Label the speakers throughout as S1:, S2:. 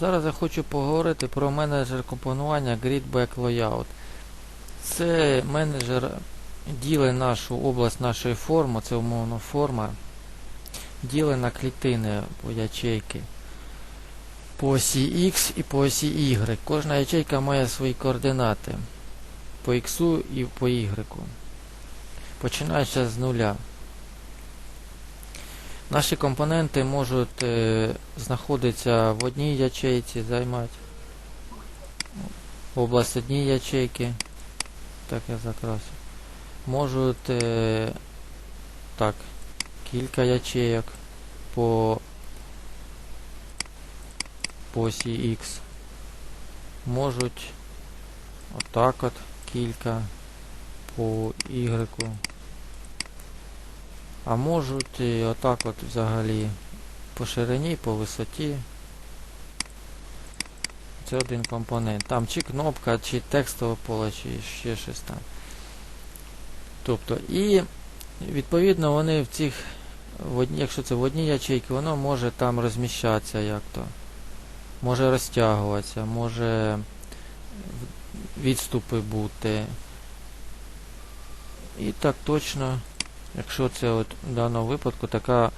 S1: Зараз я хочу поговорити про менеджер компонування Grid Back Layout. Це менеджер ділить нашу область нашої форми, це умовно форма, ділить на клітини по ячейки по осі X і по осі Y. Кожна ячейка має свої координати по X і по Y. Починаючи з нуля. Наші компоненти можуть е, знаходитися в одній ячейці, займати область однієї ячейки. Так я закрасив. Можуть е, так, кілька ячейок по, по осі X. Можуть отак от кілька по Y. А можуть і отак от взагалі по ширині, по висоті. Це один компонент. Там чи кнопка, чи текстове поле, чи ще щось там. Тобто, і відповідно вони в цих, в одні, якщо це в одній ячейці, воно може там розміщатися як то. Може розтягуватися, може відступи бути. І так точно. Якщо це от в даному випадку така,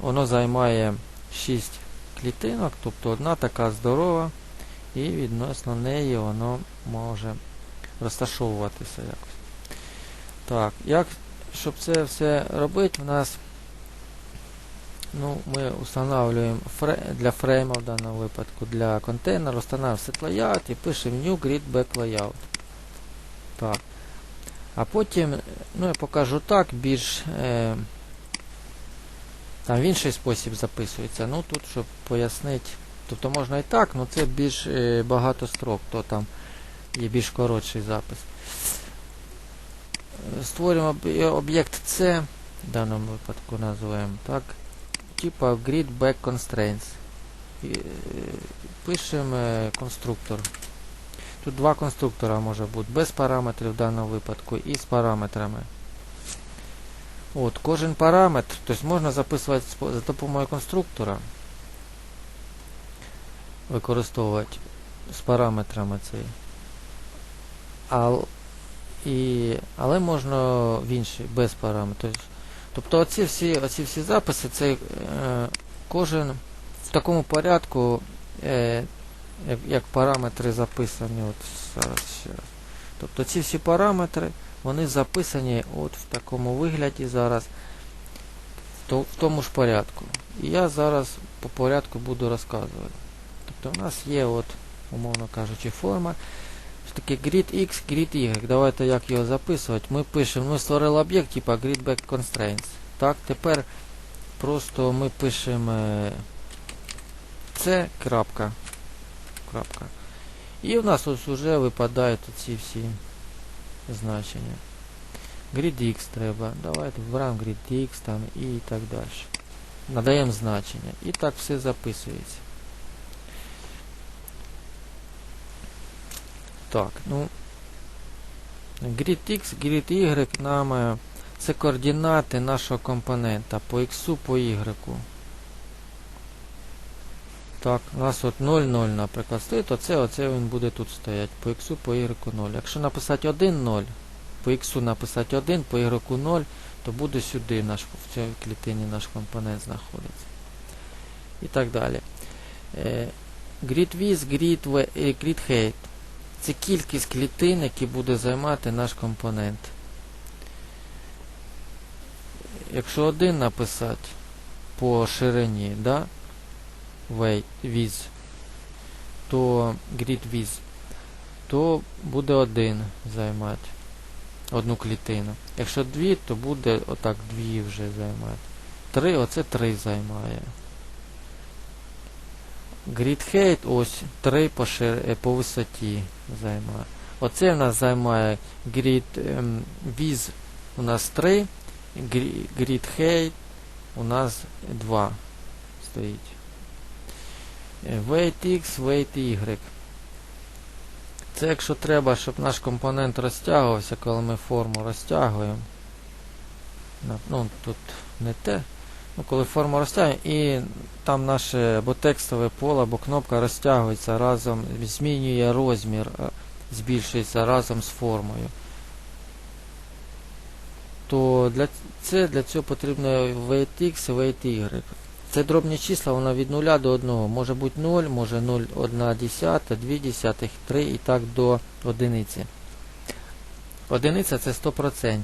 S1: воно займає 6 клітинок, тобто одна така здорова, і відносно неї воно може розташовуватися якось. Так, як, щоб це все робити, у нас ну, ми встановлюємо фре, для фрейма в даному випадку, для контейнера, встановлюємо set layout і пишемо new grid back layout. Так. А потім, ну я покажу так, більш е, там в інший спосіб записується. Ну тут, щоб пояснити, тобто можна і так, але це більш е, багато строк, то там є більш коротший запис. Е, Створюємо об'єкт C, в даному випадку називаємо так, типа grid back constraints. І, е, пишемо е, конструктор. Тут два конструктора може бути без параметрів в даному випадку і з параметрами. От, Кожен параметр, тобто можна записувати за допомогою конструктора, використовувати з параметрами цей. І, але можна в інший, без параметрів. Тобто оці всі, оці всі записи, це е, кожен в такому порядку е, як, як параметри записані. От зараз ще. Тобто ці всі параметри, вони записані от в такому вигляді зараз, в, то, в тому ж порядку. І я зараз по порядку буду розказувати. Тобто у нас є, от, умовно кажучи, форма. Таке grid X, grid Y. Давайте як його записувати. Ми пишемо, ми створили об'єкт, типа grid back constraints. Так, тепер просто ми пишемо е, крапка крапка. І в нас ось вже випадають ці всі значення. Grid X треба. Давайте вбираємо Grid X там і так далі. Надаємо значення. І так все записується. Так, ну Grid X, Grid Y нам е, це координати нашого компонента по X, по Y. Так, у нас от 0, 0, наприклад, стоїть, то це оце він буде тут стояти. По x, по y 0. Якщо написати 1, 0, по x написати 1, по y 0, то буде сюди наш, в цій клітині наш компонент знаходиться. І так далі. Е, grid grid, е, grid height. Це кількість клітин, які буде займати наш компонент. Якщо 1 написати по ширині, да, with, то grid with, то буде один займати одну клітину. Якщо дві, то буде отак дві вже займати. Три, оце три займає. Grid height ось 3 по, шир... е, по висоті займає. Оце в нас займає grid ем, with у нас 3, grid height у нас 2 стоїть. Weight X, weight Y. Це якщо треба, щоб наш компонент розтягувався, коли ми форму розтягуємо. Ну, тут не те. Ну, коли форму розтягуємо, і там наше або текстове поле, або кнопка розтягується разом, змінює розмір, е, збільшується разом з формою. То для, це, для цього потрібно VTX і VTY. Це дробні числа, воно від 0 до 1. Може бути 0, може 0, 1 десята, 2 десятих, 3 і так до одиниці. Одиниця це 100%.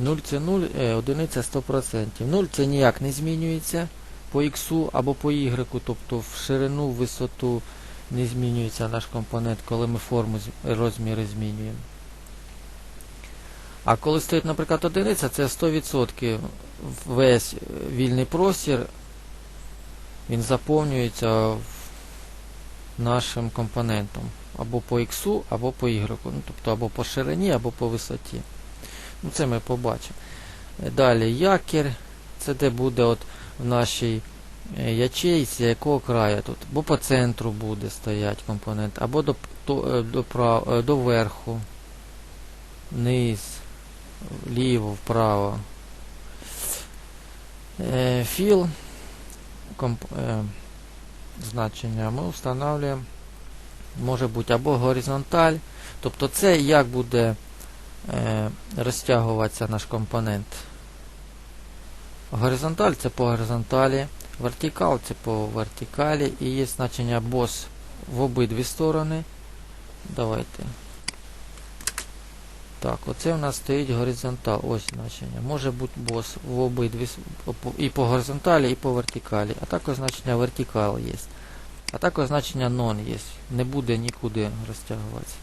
S1: 0 це 0, е, одиниця 100%. 0 це ніяк не змінюється по x або по y, тобто в ширину, в висоту не змінюється наш компонент, коли ми форму розміри змінюємо. А коли стоїть, наприклад, одиниця, це 100% весь вільний простір, він заповнюється нашим компонентом. Або по x, або по y. Ну, тобто або по ширині, або по висоті. Ну, це ми побачимо. Далі якір. Це де буде от в нашій е, ячейці, якого краю тут. Або по центру буде стоять компонент, або до, до, е, до, прав, е, до верху, вниз, вліво, вправо. Філ комп, е, значення ми встановлюємо. Може бути або горизонталь. Тобто це як буде е, розтягуватися наш компонент. Горизонталь це по горизонталі, вертикал це по вертикалі і є значення бос в обидві сторони. Давайте. Так, оце у нас стоїть горизонталь. Ось значення. Може бути бос в обидві і по горизонталі, і по вертикалі. А також значення вертикал є. А також значення non є. Не буде нікуди розтягуватися.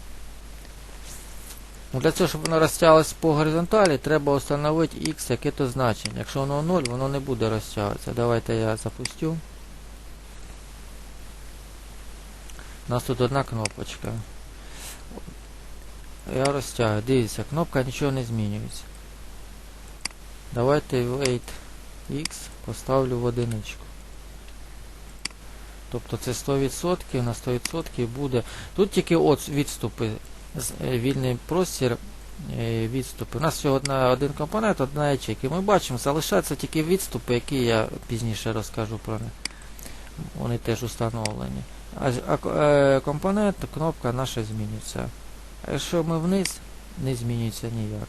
S1: Ну, для цього, щоб воно розтягалось по горизонталі, треба встановити x яке то значення. Якщо воно 0, воно не буде розтягуватися. Давайте я запустю. У нас тут одна кнопочка. Я розтягую. Дивіться, кнопка нічого не змінюється. Давайте wait x поставлю в одиничку. Тобто це 100%, на 100% буде. Тут тільки от відступи е, вільний простір е, відступи. У нас всього один компонент, одна ячейка. Ми бачимо, залишаються тільки відступи, які я пізніше розкажу про них. Вони теж установлені. А е, компонент, кнопка наша змінюється. Якщо ми вниз, не змінюється ніяк.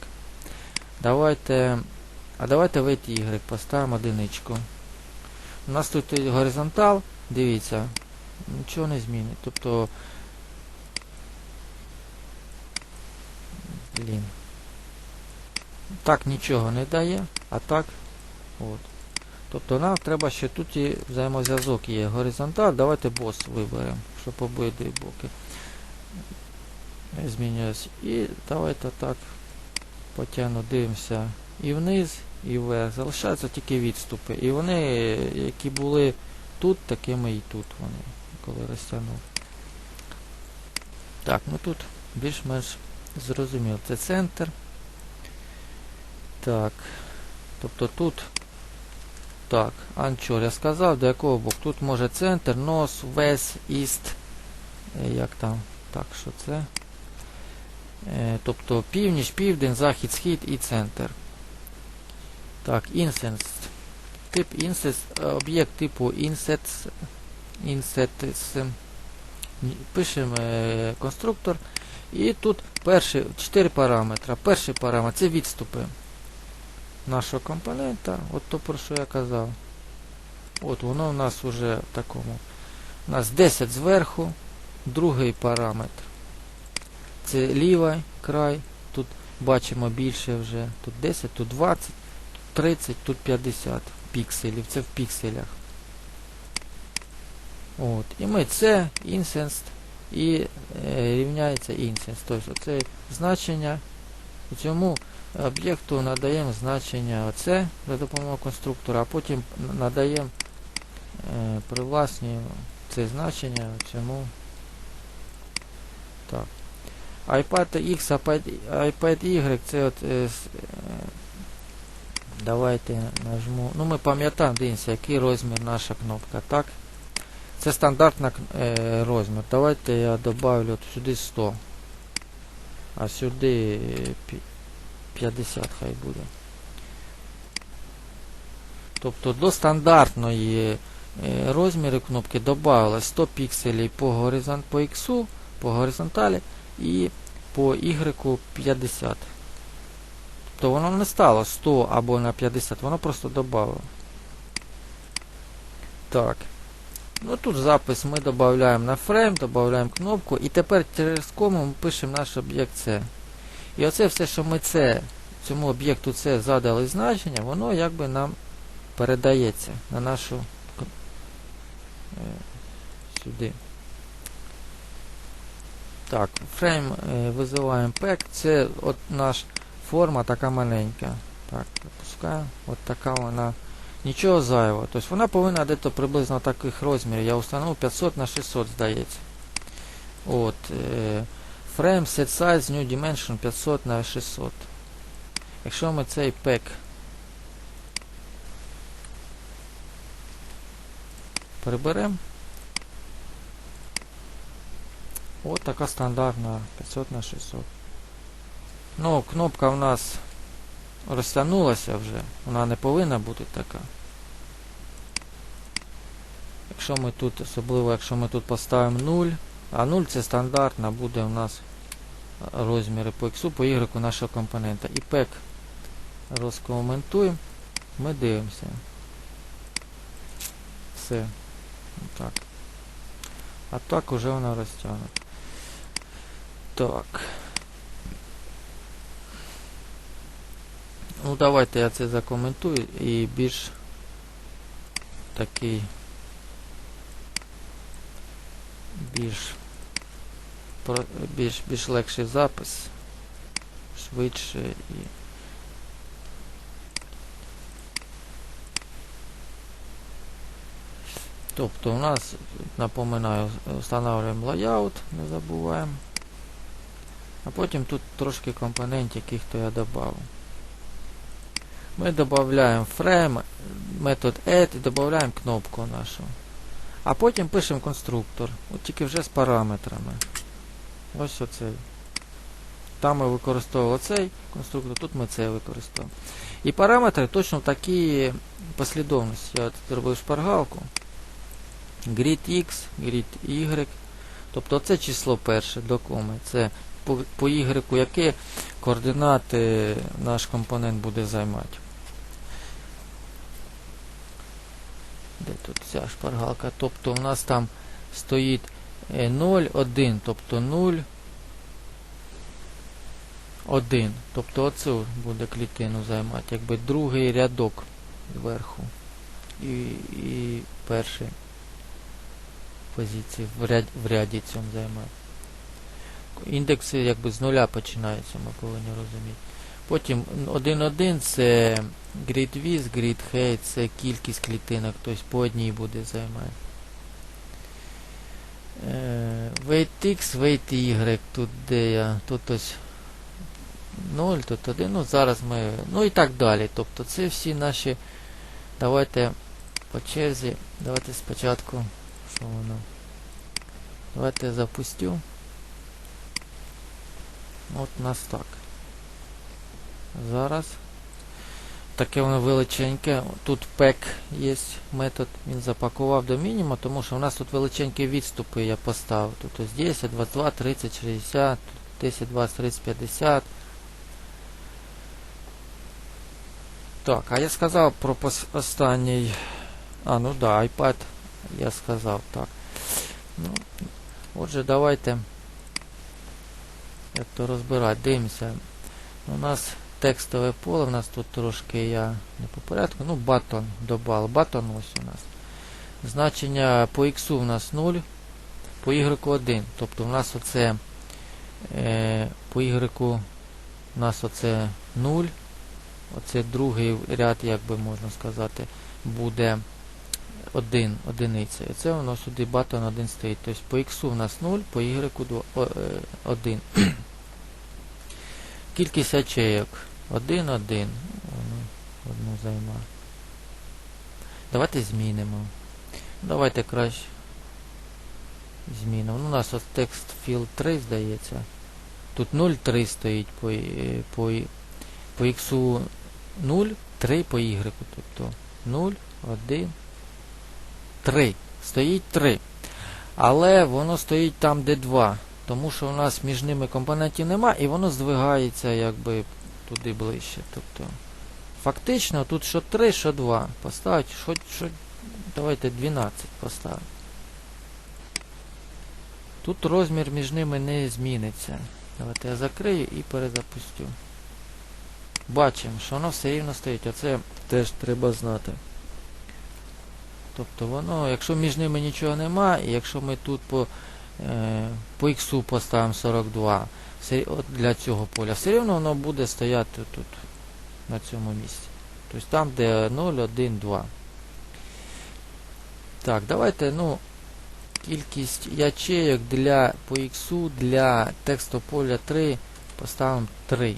S1: Давайте. А давайте в Y поставимо одиничку. У нас тут горизонтал, дивіться, нічого не змінить. Тобто Блін. Так нічого не дає, а так. От. Тобто нам треба ще тут і взаємозв'язок є. Горизонталь, давайте бос виберемо, щоб обидві боки змінювалися. І давайте так потягну, дивимося і вниз, і вверх. Залишаються тільки відступи. І вони, які були тут, такими і тут вони, коли розтягнув. Так, ну тут більш-менш Зрозуміло, це центр. Так. Тобто тут. Так, анчор я сказав, до якого боку? Тут може центр, нос, вес, іст. Е, Як там? Так, що це? Е, тобто північ, південь, захід, схід і центр. Так, інсенс. Тип інсенс, об'єкт типу інсетс. Інсетс. Пишемо е, конструктор. І тут перші 4 параметри. Перший параметр це відступи нашого компонента. От то про що я казав. От воно у нас вже в такому. У нас 10 зверху, другий параметр. Це лівий край. Тут бачимо більше вже. Тут 10, тут 20, тут 30, тут 50 пікселів. Це в пікселях. От. І ми це інсенс і е, рівняється інсенс. Тобто це значення. Цьому об'єкту надаємо значення оце за допомогою конструктора, а потім надаємо, е, привласнюємо це значення цьому. IPad X, iPad, Y, це от е, е, давайте нажму. Ну ми пам'ятаємо, дивіться, який розмір наша кнопка, так? Це стандартний е, розмір. Давайте я добавлю от сюди 100. А сюди е, 50 хай буде. Тобто до стандартної е, розміру кнопки додавалось 100 пікселів по, горизонт, по X, по горизонталі і по Y 50. Тобто воно не стало 100 або на 50, воно просто додало. Так. Ну тут запис ми додаємо на фрейм, додаємо кнопку і тепер через кому ми пишемо наш об'єкт C. І оце все, що ми це, цьому об'єкту C задали значення, воно якби нам передається на нашу е, сюди. Так, фрейм е, визиваємо pack, це от наша форма така маленька. Так, запускаємо. От така вона. Нічого зайвого. Тобто вона повинна десь приблизно таких розмірів. Я установив 500 на 600, здається. От. Е, frame set size new dimension 500 на 600. Якщо ми цей пек приберемо. От така стандартна 500 на 600. Ну, кнопка в нас розтягнулася вже. Вона не повинна бути така. Якщо ми тут, особливо якщо ми тут поставимо 0, а 0 це стандартна, буде у нас розміри по X, по Y нашого компонента. І пек розкоментуємо, ми дивимося. Все. Так. А так уже вона розтягнута. Так. Ну давайте я це закоментую і більш такий більш більш, більш легший запис, швидше і Тобто у нас, напоминаю, встановлюємо layout, не забуваємо. А потім тут трошки компонентів, яких то я додав. Ми додаємо frame, метод add і додаємо кнопку нашу. А потім пишемо конструктор. От тільки вже з параметрами. Ось оцей. Там ми використовували цей конструктор, тут ми цей використовуємо. І параметри точно в такій послідовності. Я зробив шпаргалку. Grid X, grid Y. Тобто це число перше до. Це по, по Y, які координати наш компонент буде займати. Де тут ця шпаргалка? Тобто у нас там стоїть е, 0, 1, тобто 0, 1. Тобто оцю буде клітину займати, якби другий рядок зверху. І, і перший позиції в, ряд, в ряді цьому займає. Індекси якби з нуля починаються, ми повинні розуміти. Потім 1.1 це grid width, grid height, це кількість клітинок, тобто по одній буде займати. Е, weight x, weight y, тут де я, тут ось 0, тут 1, ну зараз ми, ну і так далі. Тобто це всі наші, давайте по черзі, давайте спочатку, що воно. Давайте запустю. От у нас так. Зараз. Таке воно величеньке. Тут пек є метод, він запакував до мінімуму, тому що у нас тут величенькі відступи я поставив. Тут ось 10, 22, 30, 60, 10, 20, 30, 50. Так, а я сказав про пос- останній. А, ну да, iPad я сказав, так. Ну, отже, давайте Як то розбирати. Дивимося. У нас текстове поле, у нас тут трошки я не по порядку. Ну, батон добавил. Батон ось у нас. Значення по x у нас 0, по y 1. Тобто у нас оце е, по y у нас оце 0. Оце другий ряд, як би можна сказати, буде 1 одиниця. І це воно сюди батон 1 стоїть. Тобто по x у нас 0, по y 1. Кількість ячеек 1, 1. Воно одну займає. Давайте змінимо. Давайте краще змінимо. Ну, у нас ось текст field 3, здається. Тут 0,3 стоїть по, е, по, по x 0, 3 по y. Тобто 0, 1, 3. Стоїть 3. Але воно стоїть там, де 2. Тому що у нас між ними компонентів нема, і воно здвигається якби туди ближче. Тобто, фактично тут що 3, що 2. Поставить, що, що, давайте 12 поставимо. Тут розмір між ними не зміниться. Давайте я закрию і перезапустю. Бачимо, що воно все рівно стоїть. Оце теж треба знати. Тобто воно, якщо між ними нічого нема, і якщо ми тут по, по x поставимо 42 от для цього поля, все рівно воно буде стояти тут, на цьому місці. Тобто там, де 0, 1, 2. Так, давайте, ну, кількість ячеїк для по x для текстополя 3 поставимо 3.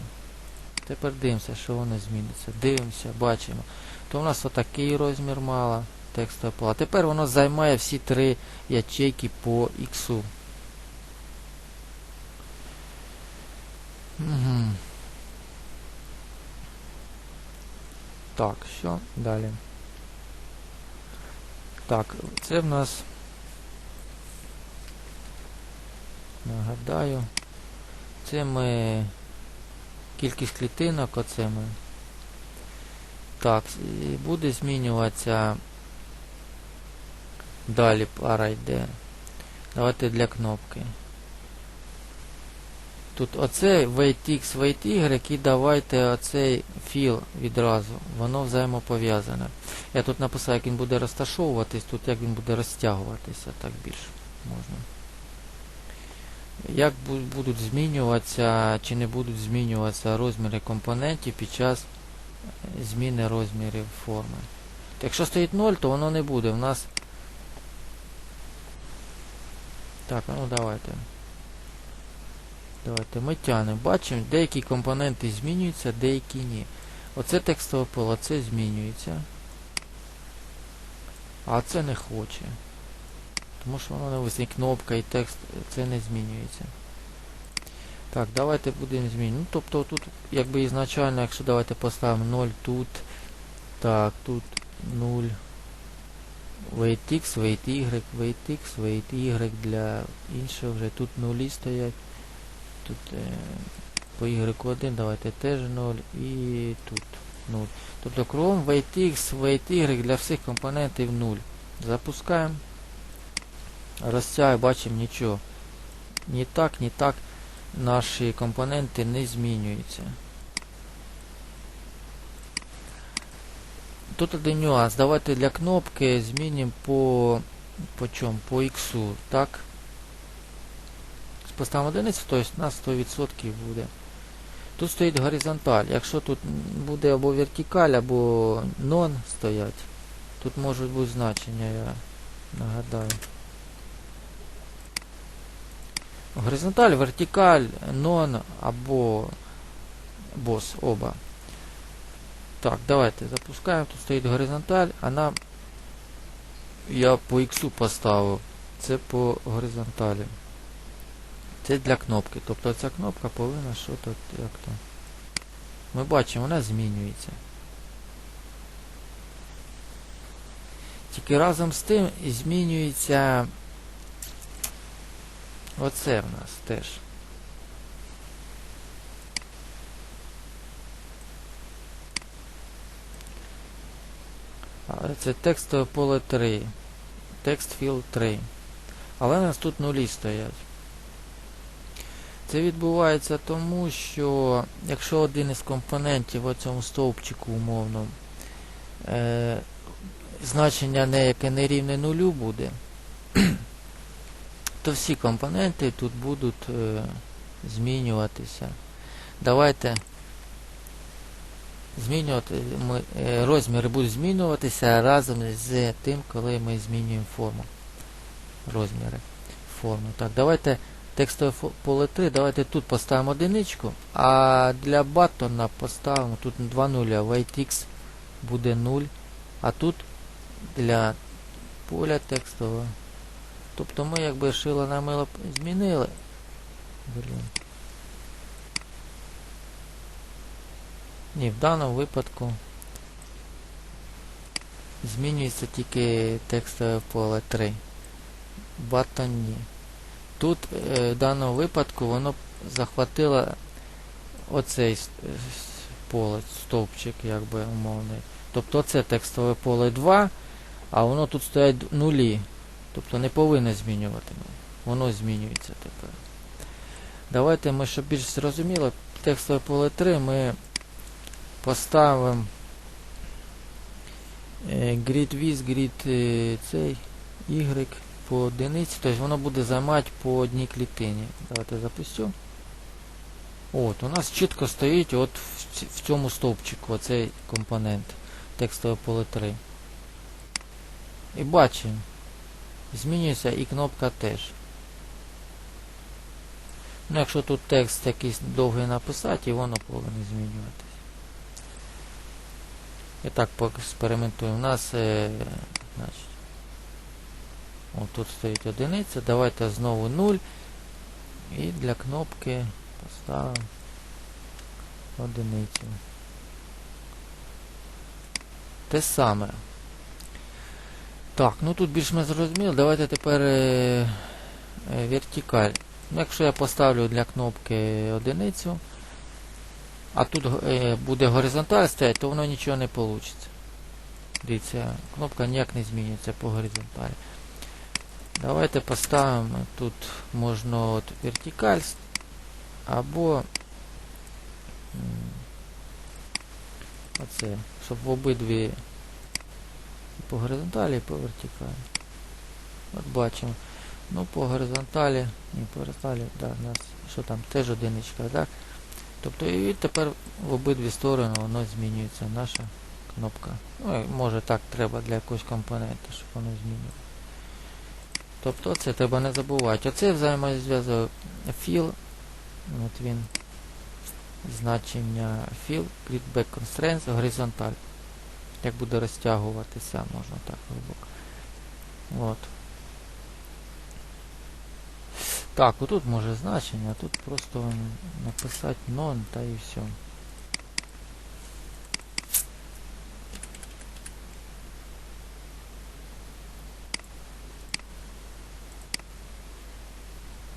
S1: Тепер дивимося, що воно зміниться. Дивимося, бачимо. То у нас отакий розмір мало текстового поля. Тепер воно займає всі три ячейки по x. Угу. Так, що далі? Так, це в нас. Нагадаю. Це ми кількість клітинок, оце ми. Так, буде змінюватися. Далі пара йде. Давайте для кнопки. Тут оцей WaitX, WaitY і давайте оцей філ відразу. Воно взаємопов'язане. Я тут написав, як він буде розташовуватись, тут як він буде розтягуватися, так більш можна. Як будуть змінюватися чи не будуть змінюватися розміри компонентів під час зміни розмірів форми. Якщо стоїть 0, то воно не буде. У нас Так, ну давайте. Давайте ми тянемо. Бачимо, деякі компоненти змінюються, деякі ні. Оце текстове поле, це змінюється. А це не хоче. Тому що воно не висить кнопка і текст, це не змінюється. Так, давайте будемо змінювати. Ну, тобто тут, якби ізначально, якщо давайте поставимо 0 тут. Так, тут 0 weight x, weight y, для іншого вже тут нулі стоять. Тут е, по y1 давайте теж 0 і тут 0. Тобто кругом weight x, weight y для всіх компонентів 0. Запускаємо. Розтягуємо, бачимо нічого. Ні так, ні так наші компоненти не змінюються. Тут один нюанс. Давайте для кнопки змінимо по по чому? По X. Так. Поставимо одиницю, тобто у нас 100% буде. Тут стоїть горизонталь. Якщо тут буде або вертикаль, або нон стоять, тут можуть бути значення, я нагадаю. Горизонталь, вертикаль, нон або бос, оба. Так, давайте запускаємо. Тут стоїть горизонталь, а нам я по X поставив. Це по горизонталі. Це для кнопки. Тобто ця кнопка повинна що тут як то. Ми бачимо, вона змінюється. Тільки разом з тим змінюється оце в нас теж. Це текстове поле 3. Текст філ 3. Але у нас тут нулі стоять. Це відбувається тому, що якщо один із компонентів в цьому стовпчику умовно е, значення не яке не рівне нулю буде, то всі компоненти тут будуть е, змінюватися. Давайте змінювати, ми, е, розміри будуть змінюватися разом з тим, коли ми змінюємо форму. Розміри форми. Так, давайте текстове поле 3, давайте тут поставимо одиничку, а для баттона поставимо тут 2 нуля, whitex буде 0, а тут для поля текстового. Тобто ми якби шило на мило змінили. Блін. Ні, в даному випадку змінюється тільки текстове поле 3. Button ні. Тут е, в даному випадку воно захватило оцей поле, стовпчик, якби умовний. Тобто це текстове поле 2, а воно тут стоять нулі. Тобто не повинно змінювати. Воно змінюється тепер. Давайте ми, щоб більш зрозуміло, текстове поле 3 ми поставимо е, grid with, grid е, цей y по одиниці, тобто воно буде займати по одній клітині. Давайте запустю. От, у нас чітко стоїть от в, цьому стовпчику оцей компонент текстове поле 3. І бачимо, змінюється і кнопка теж. Ну, якщо тут текст якийсь довгий написати, і воно повинно змінюватися. І так поекспериментуємо. У нас, е, значить, от тут стоїть одиниця. Давайте знову 0. І для кнопки поставимо одиницю. Те саме. Так, ну тут більш ми зрозуміли. Давайте тепер е, е, вертикаль. Ну, якщо я поставлю для кнопки одиницю, а тут е, буде горизонталь стоять, то воно нічого не вийде. Дивіться, кнопка ніяк не змінюється по горизонталі. Давайте поставимо тут можна от вертикаль або оце, щоб в обидві по горизонталі і по вертикалі. От бачимо. Ну, по горизонталі, ні, по горизонталі, да, у нас, що там, теж одиничка, так? Тобто і тепер в обидві сторони воно змінюється, наша кнопка. Ну, може так треба для якогось компонента, щоб воно змінювало. Тобто це треба не забувати. Оце взаємозв'язок fill, от він, значення fill, grid constraints, горизонталь. Як буде розтягуватися, можна так глибоко. От. Так, отут може значення, а тут просто написати non та і все.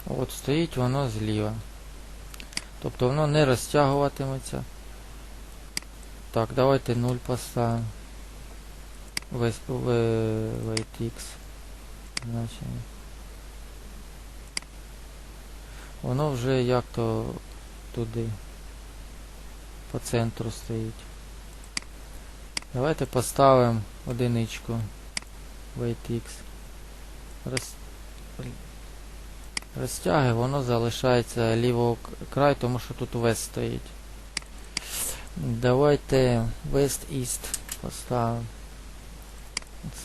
S1: От стоїть воно зліва. Тобто воно не розтягуватиметься. Так, давайте 0 поставимо. Весь в, weight x значення. Воно вже як то туди по центру стоїть. Давайте поставимо одиничку weight x. Роз... Розтяги, воно залишається лівого краю, тому що тут west стоїть. Давайте west east поставимо.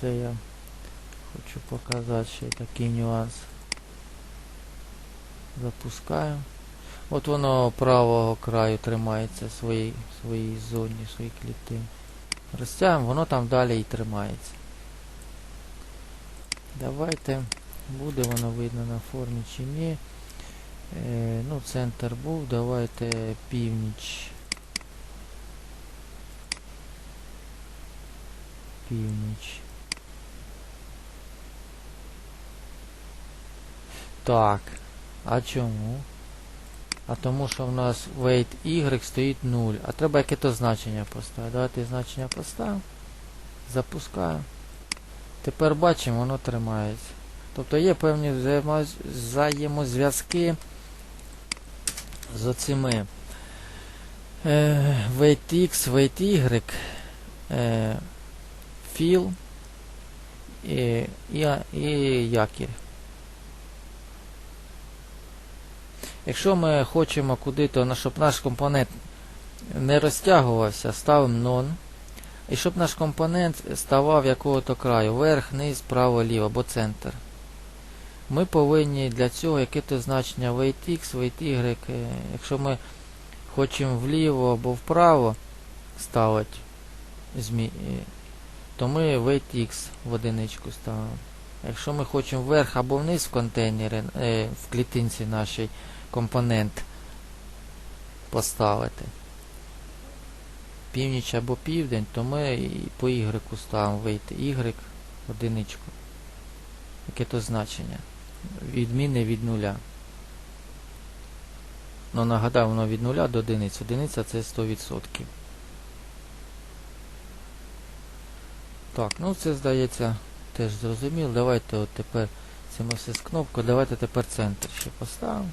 S1: Це я хочу показати ще такий нюанс. Запускаю. От воно правого краю тримається в своїй, своїй зоні, в своїй клітині. Розтягуємо, воно там далі і тримається. Давайте, буде воно видно на формі чи ні. Е, ну, центр був, давайте північ. Північ. Так. А чому? А тому що в нас weight y стоїть 0. А треба яке-то значення поставити. Давайте значення поставимо. Запускаю. Тепер бачимо, воно тримається. Тобто є певні взаємозв'язки з оцими е, weight x, weight y, е, fill і, і, і якір. Якщо ми хочемо куди-то, щоб наш компонент не розтягувався, ставимо non. І щоб наш компонент ставав якого-то краю, вверх, низ, право, ліво або центр. Ми повинні для цього яке-то значення weight x, weight y. Якщо ми хочемо вліво або вправо ставити, то ми weight x в одиничку ставимо. Якщо ми хочемо вверх або вниз в контейнері, е, в клітинці нашій компонент поставити, північ або південь, то ми і по Y ставимо вийти. Y одиничку. Яке то значення? Відмінне від нуля. Ну, нагадаю, воно від нуля до одиниці. Одиниця це 100%. Так, ну це здається теж зрозуміло. Давайте от тепер це ми все з кнопкою. Давайте тепер центр ще поставимо.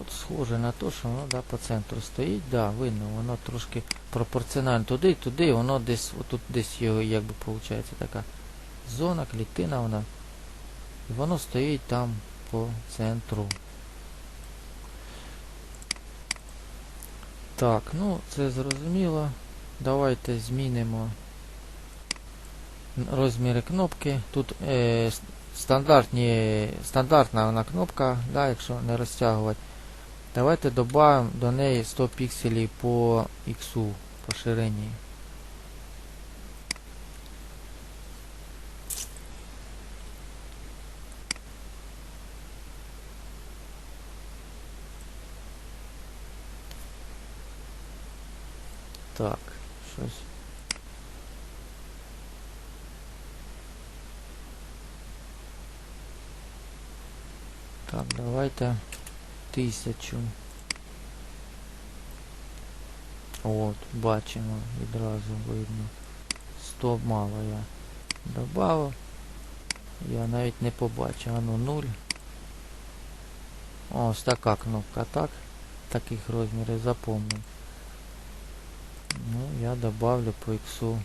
S1: От схоже на те, що воно да, по центру стоїть, да, видно, воно трошки пропорціонально туди, туди, воно десь, отут десь його, якби виходить, така зона, клітина вона. І воно стоїть там по центру. Так, ну це зрозуміло. Давайте змінимо розміри кнопки. Тут е, стандартні, стандартна вона кнопка, да, якщо не розтягувати. Давайте додамо до неї 100 пікселів по X по ширині. Так, щось. Так, давайте тисячу. От, бачимо, відразу видно. 100 мало я добавив. Я навіть не побачив. А ну 0. Ось така кнопка, так? Таких розмірів запомнив. Ну, я добавлю по іксу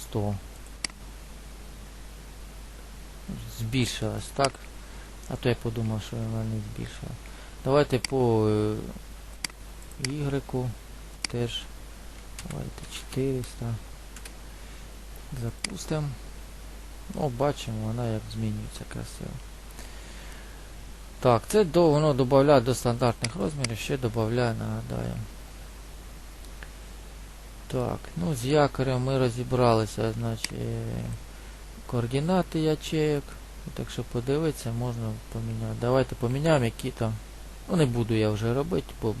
S1: 100. Збільшилась, так? А то я подумав, що вона не збільшила. Давайте по е, Y теж. Давайте 400. Запустимо. Ну, бачимо, вона як змінюється красиво. Так, це до, воно додає до стандартних розмірів, ще додає, нагадаю. Так, ну з якорем ми розібралися, значить, е, координати ячеек. Так що подивитися, можна поміняти. Давайте поміняємо, які там. Ну не буду я вже робити, бо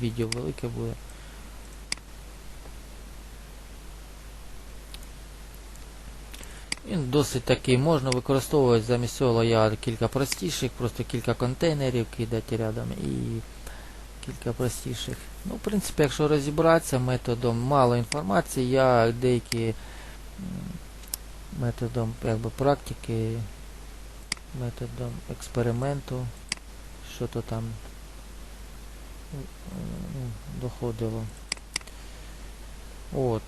S1: відео велике буде. Він досить такий, можна використовувати замість цього я кілька простіших, просто кілька контейнерів кидати рядом і кілька простіших. Ну, в принципі, якщо розібратися методом мало інформації, я деякі методом якби, практики, методом експерименту, що то там м, м, доходило. От.